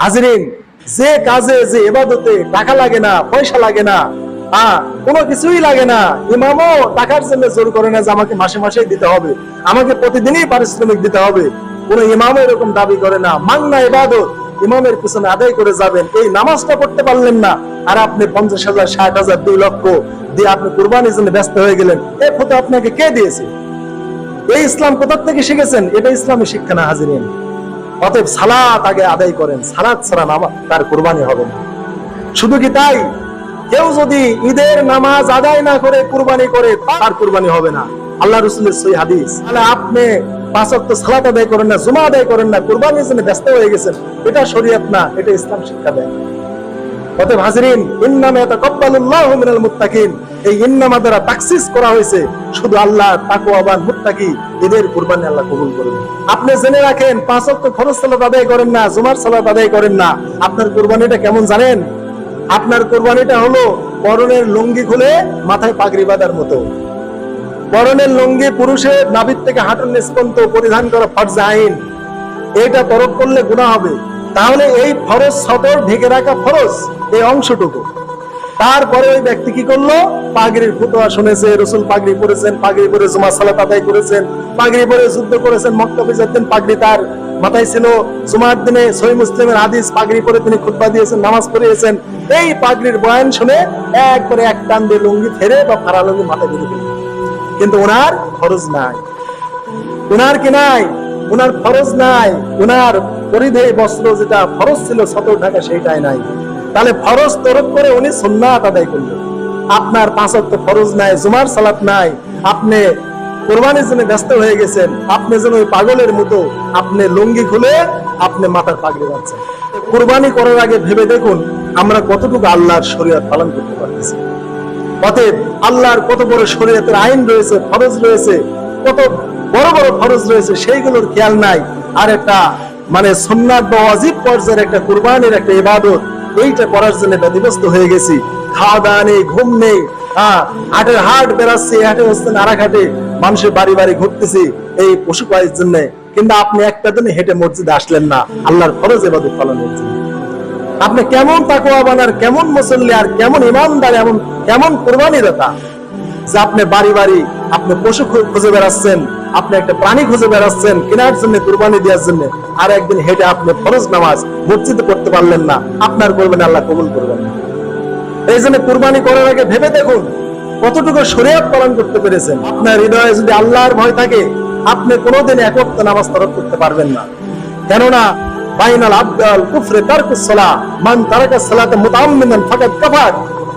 হাজরিন, যে কাজে, যে এবাদতে টাকা লাগে না, পয়সা লাগে না কোনো কিছুই লাগে না, ইমামও টাকার জন্য জোর করে না যে আমাকে মাসে মাসে দিতে হবে, আমাকে প্রতিদিনই পারিশ্রমিক দিতে হবে, কোন ইমামও এরকম দাবি করে না। মাংনা ইবাদত, ইমামের পিছনে আদায় করে যাবেন। এই নামাজটা পড়তে পারলেন না। আর আপনি পঞ্চাশ হাজার, ষাট হাজার, দুই লক্ষ দিয়ে আপনি কোরবানির জন্য ব্যস্ত হয়ে গেলেন। এ ফটো আপনাকে কে দিয়েছে? এই ইসলাম কোথা থেকে শিখেছেন? এটা ইসলামী শিক্ষা না, হাজিরিন? অতএব সালাত আগে আদায় করেন, সালাত ছাড়া নামা তার কোরবানি হবে না। শুধু কি তাই? কেউ যদি ঈদের নামাজ আদায় না করে কুরবানি করে, তার কুরবানি হবে না। আল্লাহ রসুলের সই হাদিস। তাহলে আপনি পাঁচ ওয়াক্ত সালাত আদায় করেন না, জুমা আদায় করেন না, কুরবানির জন্য ব্যস্ত হয়ে গেছেন, এটা শরীয়ত না, এটা ইসলাম শিক্ষা দেয়। অতএব হাজরিন, ইন্নামে তাকাব্বালুল্লাহু মিনাল মুত্তাকিন। এই ইন্নামা দ্বারা তাকসিস করা হয়েছে। শুধু আল্লাহ, তাকওয়াবান, মুত্তাকি, এদের কুরবানি আল্লাহ কবুল করবেন আপনি জেনে রাখেন, পাঁচ ওয়াক্ত ফরজ সালাত আদায় করেন না, জুমার সালাত আদায় করেন না। আপনার কুরবানিটা কেমন জানেন? আপনার কুরবানিটা হলো পরনের লুঙ্গি খুলে মাথায় পাগড়ি বাঁধার মতো। পরনের লুঙ্গি পুরুষের নাভির থেকে হাঁটুর নিষ্পন্ত পরিধান করা ফরজ আইন। এটা তরক করলে গুণা হবে। তাহলে এই ফরজ সতর ঢেকে রাখা ফরজ, এই অংশটুকু। তারপরে ওই ব্যক্তি কি করল? পাগড়ির ফুটোয়া শুনেছে, রসুল পাগড়ি পরেছেন, পাগড়ি পরে জমা সালাত আদায় করেছেন, পাগড়ি পরে যুদ্ধ করেছেন মক্তবে যেতেন পাগড়ি তার মাথায় ছিল। জুমার দিনে সহি মুসলিমের হাদিস, পাগড়ি পরে তিনি খুতবা দিয়েছেন, নামাজ পড়িয়েছেন। এই পাগড়ির বয়ান শুনে একবারে এক টান দিয়ে লুঙ্গি ফেরে বা ফারা লুঙ্গি মাথায় বেঁধে দিলেন কিন্তু ওনার খরচ নাই। ওনার কি নাই? ওনার খরচ নাই। উনার পরিধেয় বস্ত্র যেটা খরচ ছিল, সতর ঢাকা সেইটাই নাই। তাহলে ফরজ তরক করে উনি সুন্নাত আদায় করলেন। আপনার পাঁচত্ব ফরজ নাই, জুমার সালাত নাই, আপনি কোরবানির জন্য ব্যস্ত হয়ে গেছেন, আপনি যেন ওই পাগলের মতো আপনি লুঙ্গি খুলে আপনি মাথার পাগড়ি বাঁধছেন। কোরবানি করার আগে ভেবে দেখুন, আমরা কতটুকু আল্লাহর শরীয়ত পালন করতে পারতেছি। অতএব আল্লাহর কত বড় শরীয়তের আইন রয়েছে, ফরজ রয়েছে, কত বড় বড় ফরজ রয়েছে, সেইগুলোর খেয়াল নাই। আর একটা মানে সুন্নাত বা ওয়াজিব পর্যায়ের একটা কুরবানির একটা ইবাদত এইটা করার জন্য ব্যতিব্যস্ত হয়ে গেছি। খাওয়া দাওয়া নেই, ঘুম নেই। হ্যাঁ হাটের হাট বেড়াচ্ছে, হাটে হচ্ছে নাড়া ঘাটে মানুষের বাড়ি বাড়ি ঘুরতেছি, এই পশু পায়ের জন্য। কিন্তু আপনি একটা দিন হেঁটে মসজিদে আসলেন না। আল্লাহর ফরজ এবাদত পালনের জন্য আপনি কেমন তাকুয়া বানার কেমন মুসল্লি আর কেমন ইমানদার এমন কেমন কোরবানি দাতা যে আপনি বাড়ি বাড়ি আপনি পশু খুঁজে বেড়াচ্ছেন, আপনি একটা প্রাণী খুঁজে বেড়াচ্ছেন কেনার জন্য, কোরবানি দেওয়ার জন্য, আর একদিন হেঁটে আপনি ফরজ নামাজ মসজিদে পড়তে পারলেন না, আপনার করবেন আল্লাহ কবুল করবেন। এই জন্য কুরবানি করার আগে ভেবে দেখুন কতটুকু শরীয়ত পালন করতে পেরেছেন। আপনার হৃদয়ে যদি আল্লাহর ভয় থাকে, আপনি কোনোদিন একত্র নামাজ তরক করতে পারবেন না। কেননা, বাইনাল আবদাল কুফরে তারকুস সালাহ, মান তারাকা সালাতে মুতাআম্মিদান ফাকাদ কাফার।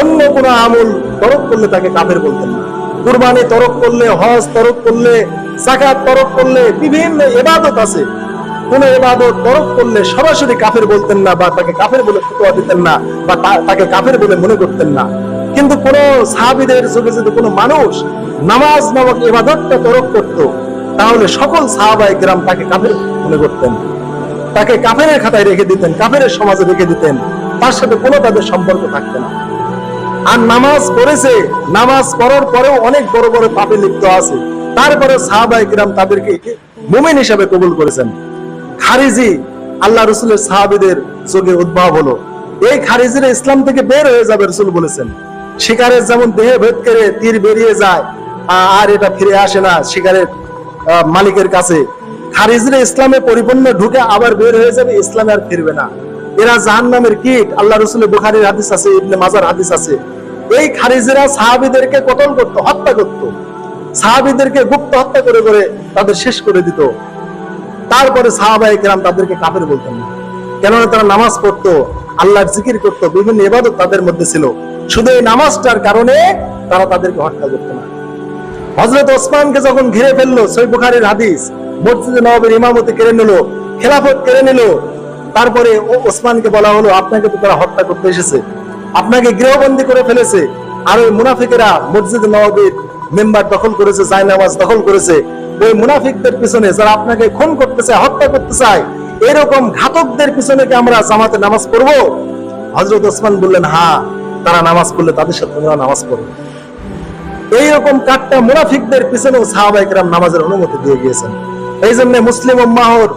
অন্য কোন আমল তরক করলে তাকে কাফের বলতেন না কুরবানি তরক করলে, হজ তরক করলে, যাকাত তরক করলে, বিভিন্ন ইবাদত আছে। কোন ইবাদত তরক করলে সরাসরি কাফের বলতেন না বা তাকে কাফের বলে ফতোয়া দিতেন না বা তাকে কাফের বলে মনে করতেন না। কিন্তু কোন সাহাবীদের যুগে যদি কোনো মানুষ নামাজ নামক ইবাদতটা তরক করত, তাহলে সকল সাহাবায়ে গ্রাম তাকে কাফের মনে করতেন। তাকে কাফের খাতায় রেখে দিতেন কাফের সমাজে রেখে দিতেন। তার সাথে কোনো তাদের সম্পর্ক থাকতো না। আর নামাজ পড়েছে, নামাজ পড়ার পরেও অনেক বড় বড় পাপে লিপ্ত আছে। তারপরে সাহাবা ইকরাম তাদেরকে মুমিন হিসাবে কবুল করেছেন। খারিজি আল্লাহ রসুলের সাহাবিদের যুগে উদ্ভব হলো। এই খারিজিরা ইসলাম থেকে বের হয়ে যাবে রসুল বলেছেন। শিকারের যেমন দেহে ভেদ করে তীর বেরিয়ে যায় আর এটা ফিরে আসে না শিকারের মালিকের কাছে। খারিজরা ইসলামে পরিপূর্ণ ঢুকে আবার বের হয়ে যাবে, ইসলামে আর ফিরবে না। এরা জাহান নামের কীট। আল্লাহ রসুলের বুখারীর হাদিস আছে, ইবনে মাজার হাদিস আছে। এই খারিজরা সাহাবীদেরকে কতল করত, হত্যা করত। সাহাবীদেরকে গুপ্ত হত্যা করে করে তাদের শেষ করে দিত। তারপরে সাহাবাই কেরাম তাদেরকে কাফের বলতেন। না কেননা তারা নামাজ পড়তো, আল্লাহর জিকির করতো, বিভিন্ন ইবাদত তাদের মধ্যে ছিল। শুধু এই নামাজটার কারণে তারা তাদেরকে হত্যা করতো না। হজরত ওসমানকে যখন ঘিরে ফেলল, সই বুখারির হাদিস, মসজিদে নবাবের ইমামতি কেড়ে নিল, খেলাফত কেড়ে নিল, তারপরে ওসমানকে বলা হলো, আপনাকে তো তারা হত্যা করতে এসেছে। আপনাকে গৃহবন্দী করে ফেলেছে। আর ওই মুনাফিকেরা মসজিদ নবাবির মেম্বার দখল করেছে, জায়নামাজ দখল করেছে। ওই মুনাফিকদের পিছনে যারা আপনাকে খুন করতে চায় হত্যা করতে চায় এরকম ঘাতকদের পিছনে কি আমরা জামাতে নামাজ পড়ব? হজরত ওসমান বললেন হ্যাঁ তারা নামাজ পড়লে তাদের সাথে তোমরা নামাজ পড়ো। এইরকম কাটটা মুনাফিকদের পিছনেও সাহাবাইকরাম নামাজের অনুমতি দিয়ে গিয়েছেন। এই জন্য মুসলিম উম্মাহর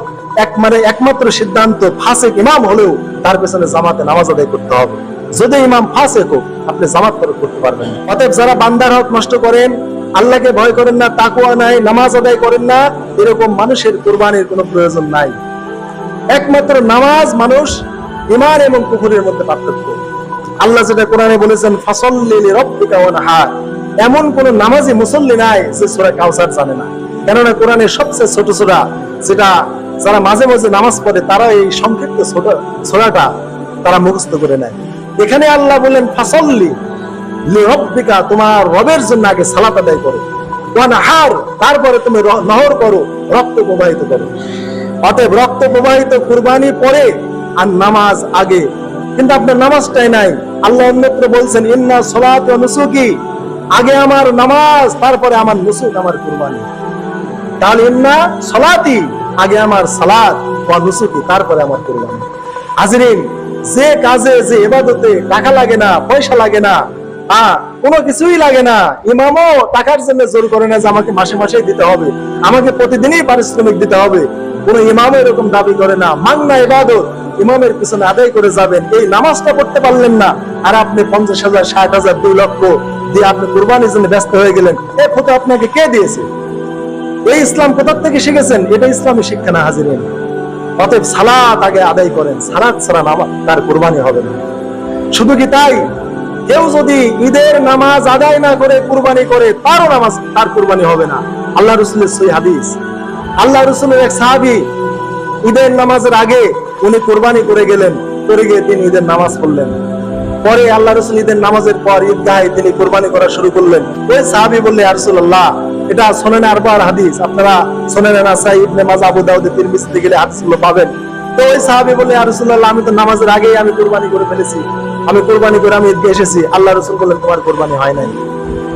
এক মানে একমাত্র সিদ্ধান্ত, ফাসেক ইমাম হলেও তার পেছনে জামাতে নামাজ আদায় করতে হবে। যদি ইমাম ফাসেক হোক, আপনি জামাত করে করতে পারবেন অতএব যারা বান্দার হক নষ্ট করেন, আল্লাহকে ভয় করেন না তাকুয়া নাই, নামাজ আদায় করেন না, এরকম মানুষের কোরবানির কোনো প্রয়োজন নাই। একমাত্র নামাজ মানুষ ইমান এবং কুকুরের মধ্যে পার্থক্য। আল্লাহ যেটা কোরআনে বলেছেন, ফাসল্লি লিরাব্বিকা ওয়ানহার এমন কোন নামাজি মুসল্লি নাই যে সূরা কাউসার জানে না। কেননা কোরআনের সবচেয়ে ছোট সূরা, যেটা যারা মাঝে মাঝে নামাজ পড়ে, তারা এই সংক্ষিপ্ত ছোট সূরাটা তারা মুখস্থ করে নেয়। এখানে আল্লাহ বলেন, ফাসল্লি লিরাব্বিকা, তোমার রবের জন্য আগে সালাত আদায় করো। ওয়ানহার, তারপরে তুমি নহর করো, রক্ত প্রবাহিত করো। অতএব রক্ত প্রবাহিত কুরবানি পরে আর নামাজ আগে। কিন্তু আপনার নামাজটাই নাই। আল্লাহ অন্যত্র বলছেন, ইন্না সলাত নুসুকি, আগে আমার নামাজ, তারপরে আমার নুসুক, আমার কুরবানি। তাহলে ইন্না সলাতি, আগে আমার সালাত ও নুসুকি, তারপরে আমার কুরবানি। হাজরিন যে কাজে, যে এবাদতে টাকা লাগে না, পয়সা লাগে না কোনো কিছুই লাগে না, ইমামও টাকার জন্য জোর করে না যে আমাকে মাসে মাসে দিতে হবে। আমাকে প্রতিদিনই পারিশ্রমিক দিতে হবে। কোন ইমামও এরকম দাবি করে না। মাংনা ইবাদত, ইমামের পিছনে আদায় করে যাবেন। এই নামাজটা পড়তে পারলেন না। আর আপনি পঞ্চাশ হাজার, ষাট হাজার, দুই লক্ষ দিয়ে আপনি কুরবানির জন্য ব্যস্ত হয়ে গেলেন। এই ফটো আপনাকে কে দিয়েছে? এই ইসলাম কোথা থেকে শিখেছেন? এটা ইসলামী শিক্ষা না হাজির অতএব সালাত আগে আদায় করেন। সালাত ছাড়া নামাজ তার কুরবানি হবে না। শুধু কি তাই? কেউ যদি ঈদের নামাজ আদায় না করে কুরবানি করে, তারও নামাজ তার কুরবানি হবে না। আল্লাহ রসুলের সেই হাদিস। আল্লাহ রসুলের এক সাহাবি ঈদের নামাজের আগে উনি কুরবানি করে গেলেন। করে গিয়ে তিনি ঈদের নামাজ পড়লেন। পরে আল্লাহ রসুল ঈদের নামাজের পর ঈদগাহে তিনি কোরবানি করা শুরু করলেন। ওই সাহাবি বললে আরসুল্লাহ এটা সোনেন আরবার হাদিস। আপনারা সোনেন নাসাই ইবনে মাজ, আবু দাউদ তিরমিজিতে গেলে হাদিসগুলো পাবেন। তো ওই সাহাবি বললে আরসুল্লাহ আমি তো নামাজের আগেই আমি কোরবানি করে ফেলেছি। আমি কোরবানি করে আমি ঈদকে এসেছি। আল্লাহ রসুল বললেন, তোমার কোরবানি হয় নাই।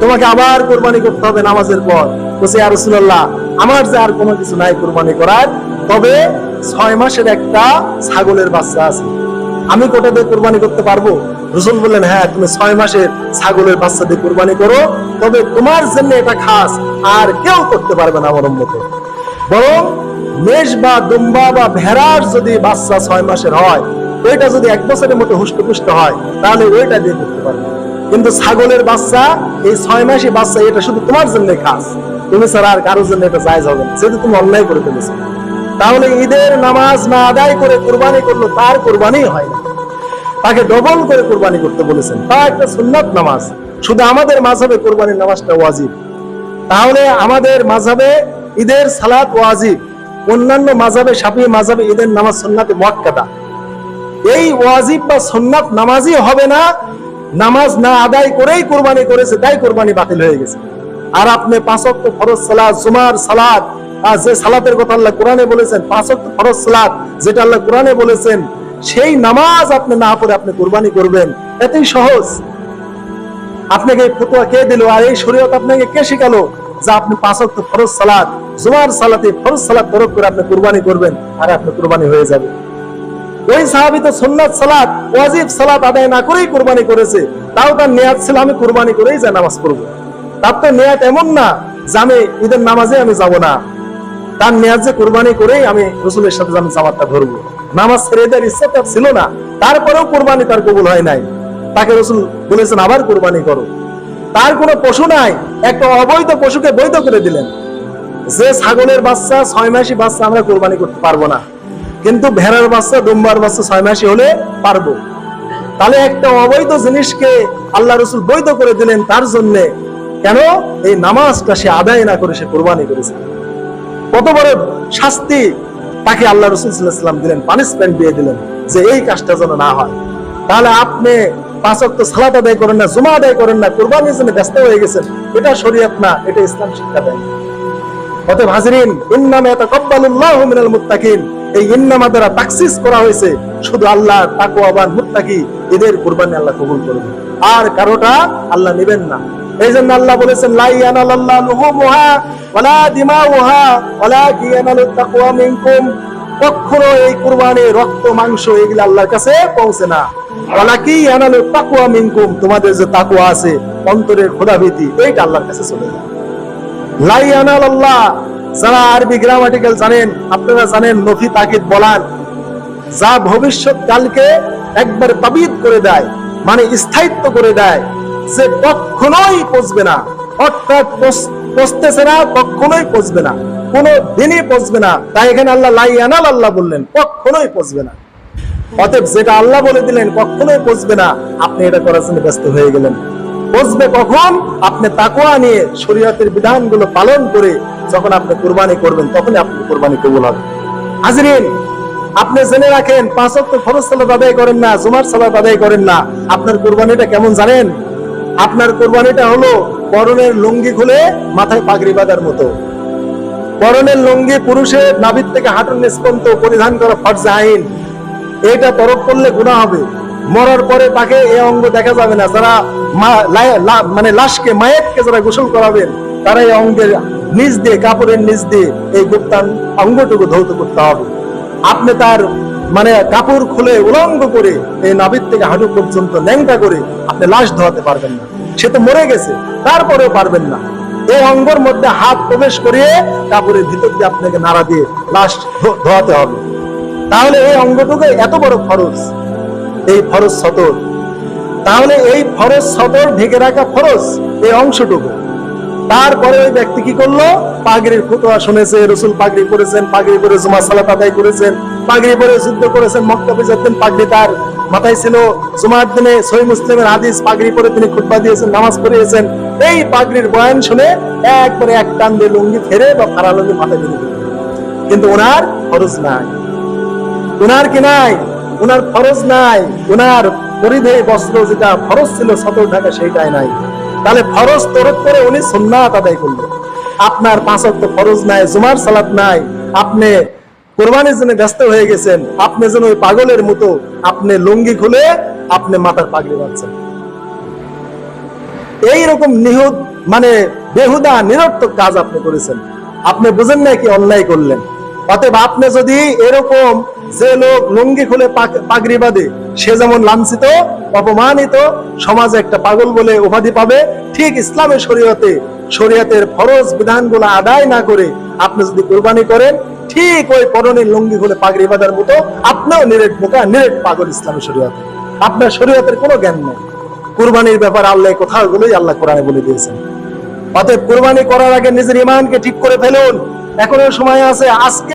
তোমাকে আবার কোরবানি করতে হবে নামাজের পর। বলছে আর রসুল্লাহ আমার যে আর কোনো কিছু নাই কোরবানি করার, তবে ছয় মাসের একটা ছাগলের বাচ্চা আছে। আমি কোটা দিয়ে কোরবানি করতে পারব? রসুল বললেন হ্যাঁ তুমি ছয় মাসের ছাগলের বাচ্চা দিয়ে কোরবানি করো। তবে তোমার জন্য এটা খাস, আর কেউ করতে পারবে না আমার মতো বরং মেষ বা দুম্বা বা ভেড়ার যদি বাচ্চা ছয় মাসের হয়, ওইটা যদি এক বছরের মতো হুষ্টপুষ্ট হয়, তাহলে ওইটা দিয়ে করতে পারবে কিন্তু ছাগলের বাচ্চা, এই ছয় মাসে বাচ্চা, এটা শুধু তোমার জন্য খাস। তুমি ছাড়া আর কারোর জন্য এটা জায়জ হবে না। যেহেতু তুমি অন্যায় করে ফেলেছো। তাহলে ঈদের নামাজ না আদায় করে কোরবানি করল, তার কোরবানি হয় না। তাকে ডবল করে কোরবানি করতে বলেছেন। তা একটা সুন্নাত নামাজ। শুধু আমাদের মাঝাবে কোরবানির নামাজটা ওয়াজিব। তাহলে আমাদের মাঝাবে ঈদের সালাত ওয়াজিব। অন্যান্য মাঝাবে সাফি মাঝাবে ঈদের নামাজ সুন্নাতে মুয়াক্কাদা। এই ওয়াজিব বা সুন্নাত নামাজই হবে না। নামাজ না আদায় করেই কোরবানি করেছে, তাই কোরবানি বাতিল হয়ে গেছে। আর আপনি পাঁচ ওয়াক্ত ফরজ সালাত, জুমার সালাত আর যে সালাতের কথা আল্লাহ কোরআনে বলেছেন, পাঁচ ফরজ সালাত যেটা আল্লাহ কোরআনে বলেছেন, সেই নামাজ আপনি না পড়ে আপনি কোরবানি করবেন। এতই সহজ। আপনাকে ফতোয়া কে দিল আর এই শরীয়ত আপনাকে কে শিখালো যে আপনি পাঁচ ফরজ সালাত, জুমার সালাতে ফরজ সালাত তরক করে আপনি কুরবানি করবেন আর আপনি কুরবানি হয়ে যাবে। ওই সাহাবি তো সুন্নাত সালাত, ওয়াজিব সালাত আদায় না করেই কুরবানি করেছে। তাও তার নিয়াত ছিল, আমি কোরবানি করেই যা নামাজ পড়ব। তার তো নিয়াত এমন না যে আমি ঈদের নামাজে আমি যাব না। তার নিয়াত যে কুরবানি করেই আমি রসুলের সাথে আমি জামাতটা ধরবো। নামাজ ছেড়ে দেওয়ার ইচ্ছা তার ছিল না। তারপরেও কুরবানি তার কবুল হয় নাই। তাকে রসুল বলেছেন, আবার কুরবানি করো। তার কোনো পশু নাই। একটা অবৈধ পশুকে বৈধ করে দিলেন। যে ছাগলের বাচ্চা, ছয় মাসি বাচ্চা আমরা কোরবানি করতে পারব না। কিন্তু ভেড়ার বাচ্চা, দুম্বার বাচ্চা ছয় মাসি হলে পারব। তাহলে একটা অবৈধ জিনিসকে আল্লাহ রসুল বৈধ করে দিলেন তার জন্যে। কেন? এই নামাজটা সে আদায় না করে সে কোরবানি করেছে। কত বড় শাস্তি তাকে আল্লাহ রসুল সাল্লাম দিলেন পানিশমেন্ট দিয়ে দিলেন, যে এই কাজটা যেন না হয়। তাহলে আপনি সালাত আদায় করেন না, জুমা আদায় করেন না জন্য ব্যস্ত হয়ে গেছেন, এটা শরীয়ত না, এটা ইসলাম শিক্ষা দেয়। মুত্তাকি, এদের কুরবানি আল্লাহ কবুল করবে আর কারোটা আল্লাহ নেবেন না। এই জন্য আল্লাহ বলেছেন, লা ইয়ানালাল্লাহু লুহুমুহা ওয়ালা দিমাউহা ওয়ালাকিন ইয়ানালুত তাকওয়া মিনকুম। কখনো এই কুরবানি রক্ত, মাংস এগুলো আল্লাহর কাছে পৌঁছে না। তাকওয়া মিনকুম, তোমাদের যে তাকওয়া আছে, অন্তরের এইটা আল্লাহর কাছে চলে যায়। লা ইয়ানালাল্লাহ, যারা আরবি গ্রামাটিক্যাল জানেন, আপনারা জানেন নফি তাকিদ বলান যা ভবিষ্যৎ কালকে একবার তাবিদ করে দেয় মানে স্থায়িত্ব করে দেয়। যে কখনোই পচবে না, অর্থাৎ পচতেছে না, কখনোই পচবে না কোনো দিনই পচবে না। তাই এখানে আল্লাহ লাই আনাল আল্লাহ বললেন, কখনোই পচবে না। অতএব যেটা আল্লাহ বলে দিলেন, কখনোই পচবে না, আপনি এটা করার জন্য ব্যস্ত হয়ে গেলেন। পচবে কখন? আপনি তাকুয়া নিয়ে শরীয়তের বিধানগুলো পালন করে যখন আপনি কোরবানি করবেন, তখনই আপনি কোরবানি কবুল হবে। হাজরিন, আপনি জেনে রাখেন, পাঁচ ওয়াক্ত ফরজ সালাত আদায় করেন না, জুমার সালাত আদায় করেন না। আপনার কোরবানিটা কেমন জানেন? আপনার কোরবানিটা হলো পরনের লুঙ্গি খুলে মাথায় পাগড়ি বাঁধার মতো। পরনের লুঙ্গি পুরুষের নাভির থেকে হাঁটুর নিচ পর্যন্ত পরিধান করা ফরজ আইন। এটা তরক করলে গুনাহ হবে। মরার পরে তাকে এই অঙ্গ দেখা যাবে না। যারা মানে লাশকে, মায়েরকে যারা গোসল করাবেন, তারা এই অঙ্গের নিচ দিয়ে, কাপড়ের নিচ দিয়ে এই গুপ্তান অঙ্গটুকু ধৌত করতে হবে। আপনি তার মানে কাপড় খুলে উলঙ্গ করে এই নাভির থেকে হাঁটু পর্যন্ত ন্যাংটা করে আপনি লাশ ধোয়াতে পারবেন না। সে তো মরে গেছে, তারপরেও পারবেন না। এই অঙ্গর মধ্যে হাত প্রবেশ করিয়ে কাপড়ের ভিতর দিয়ে আপনাকে নাড়া দিয়ে লাশ ধোয়াতে হবে। তাহলে এই অঙ্গটুকু এত বড় খরচ এই ফরজ সতর। তাহলে এই ফরজ সতর ঢেকে রাখা ফরজ এই অংশটুকু। তারপরে ওই ব্যক্তি কি করল? পাগড়ির ফুটোয়া শুনেছে, রসুল পাগড়ি করেছেন পাগড়ি করে জুমা সালাত আদায় করেছেন। পাগড়ি পরে যুদ্ধ করেছেন পাগড়ি তার মাথায় ছিল, জুমার দিনে মুসলিমের পাগড়ি পরে তিনি দিয়েছেন, নামাজ পড়িয়েছেন। এই পাগড়ির বয়ান শুনে একবারে এক টান দিয়ে লুঙ্গি ফেরে বা ফাড়া লুঙ্গি মাথায় দিয়ে কিন্তু ওনার খরচ নাই। উনার কি নাই? উনার ফরজ নাই। উনার পরিধেয় বস্ত্র যেটা ফরজ ছিল, সতর ঢাকা সেইটাই নাই। তাহলে ফরজ তরক করে উনি সুন্নাত আদায় করলেন। আপনার পাঁচ ওয়াক্ত ফরজ নাই, জুমার সালাত নাই। আপনি কোরবানির জন্য ব্যস্ত হয়ে গেছেন। আপনি যেন ওই পাগলের মতো আপনি লুঙ্গি খুলে আপনি মাথার পাগড়ি বাঁধছেন। এইরকম নিহুদ মানে বেহুদা, নিরর্থক কাজ আপনি করেছেন। আপনি বুঝেন না কি অন্যায় করলেন। অতএব আপনি যদি এরকম যে লোক লুঙ্গি খুলে পাগড়ি বাঁধে, সে যেমন লাঞ্ছিত, অপমানিত, সমাজে একটা পাগল বলে উপাধি পাবে, ঠিক ইসলামের শরীয়তে, শরীয়তের ফরজ বিধানগুলো আদায় না করে আপনি যদি কোরবানি করেন ঠিক ওই পরনের লঙ্গি হলে পাগড়ি বাঁধার মতো আপনিও নিরেট বোকা, নিরেট পাগল ইসলামী শরীয়তে। আপনার শরীয়তের কোনো জ্ঞান নেই। কুরবানির ব্যাপার আল্লাহ কোথাও বলেই আল্লাহ কোরআনে বলে দিয়েছেন। অতএব কোরবানি করার আগে নিজের ইমানকে ঠিক করে ফেলুন। এখনও সময় আছে, আজকে